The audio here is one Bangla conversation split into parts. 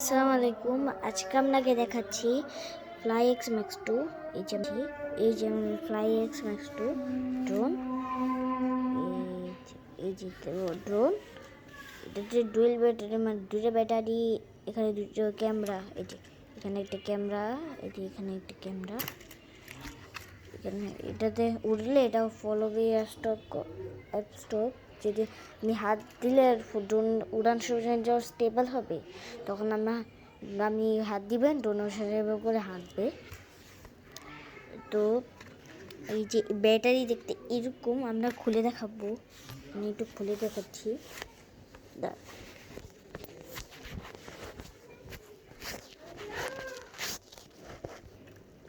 আসসালামু আলাইকুম। আজকে আপনাকে দেখাচ্ছি ফ্লাই এক্স ম্যাক্স টু এই যে এই যে fly X max two drone এই যে ড্রোন এটাতে ডুয়েল ব্যাটারি মানে দুটো ব্যাটারি এখানে দুটো ক্যামেরা এই যে, এখানে একটা ক্যামেরা এই যে এখানে একটা ক্যামেরা এখানে এটাতে উঠলে এটা ফলো স্টপ স্টপ যদি আপনি হাত দিলে ড্রোন উড়ান সময় যখন স্টেবল হবে, তখন আমার আপনি হাত দিবেন ড্রোন সেভাবে করে হাঁটবে। তো এই যে ব্যাটারি দেখতে এরকম, আমরা খুলে দেখাবো। আমি একটু খুলে দেখাচ্ছি।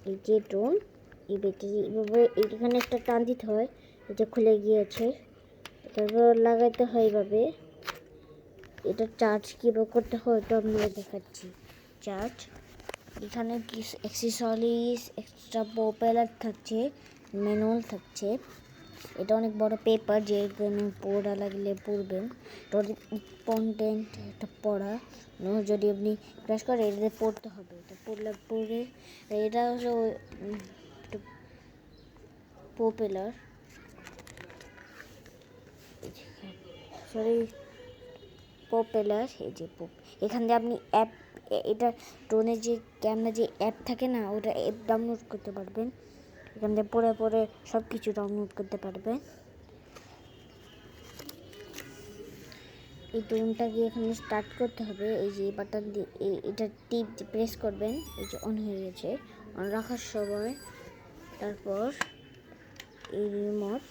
এই যে ড্রোন এই ব্যাটারি এভাবে এখানে একটা টান দিতে হয়, এটা খুলে গিয়েছে। তারপর লাগাইতে হয় এভাবে। এটা চার্জ কীভাবে করতে হয় তো আমি দেখাচ্ছি। চার্জ এখানে অ্যাক্সেসরিজ এক্সট্রা পপুলার থাকছে ম্যানুয়াল থাকছে। এটা অনেক বড় পেপার যে পড়া লাগলে পড়বেন। কন্টেন্ট এটা পড়া। যদি আপনি ক্লাস করে এটাতে পড়তে হবে। এটা পড়লে পড়ে, এটা হলো পপুলার সরি পপুলার এই যে pop- এখান দিয়ে আপনি অ্যাপ এটা ড্রোনের যে ক্যামেরা যে অ্যাপ থাকে না, ওটা অ্যাপ ডাউনলোড করতে পারবেন। এখান থেকে পরে পরে সব কিছু ডাউনলোড করতে পারবেন। এই ড্রোনটাকে এখানে স্টার্ট করতে হবে। এই যে বাটন দিয়ে এটা টিপ প্রেস করবেন। এই যে অন হয়ে গেছে। অন রাখার সময়, তারপর এই রিমোট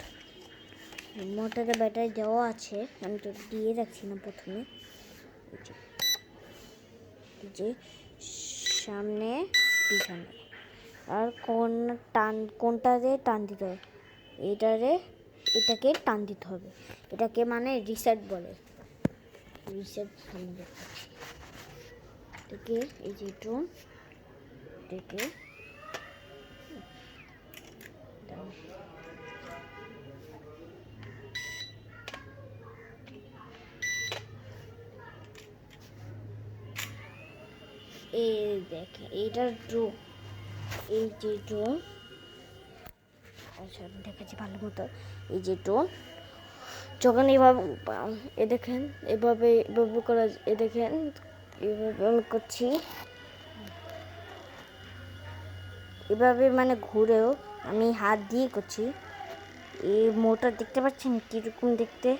রিমোটের ব্যাটারি দেওয়া আছে। আমি তো দিয়ে রাখছি না প্রথমে। যে সামনে পিছনে। আর কোন টান কোনটাতে টান দিতে হবে? এটারে এটাকে টান দিতে হবে। এটাকে মানে রিসেট বলে। রিসেট এটাকে এই যে ড্রোন এটাকে এই দেখে, এইটা ড্রো, এই যে ড্রোন আচ্ছা দেখাচ্ছি ভালো মতো। এই যে ড্রোন যখন এভাবে, এ দেখেন, এভাবে এভাবে করা এ দেখেন, এভাবে আমি করছি। এভাবে মানে ঘুরেও আমি হাত দিয়ে করছি। এই মোটর দেখতে পাচ্ছেন কীরকম দেখতে?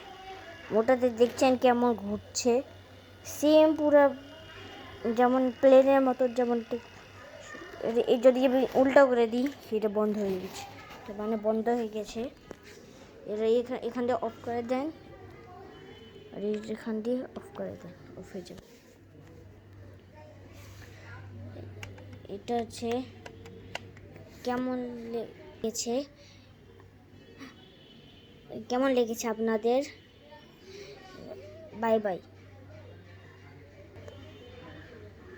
মোটরতে দেখছেন কেমন ঘুরছে। সেম পুরো যেমন প্লেনের মতো, যেমন যদি আমি উল্টো করে দিই, সেটা বন্ধ হয়ে গেছে। মানে বন্ধ হয়ে গেছে। এরা এখান এখান দিয়ে অফ করে দেন। আর এখান দিয়ে অফ করে দেন। অফ হয়ে যাবে। এটা হচ্ছে কেমন লেগেছে? কেমন লেগেছে আপনাদের? Bye bye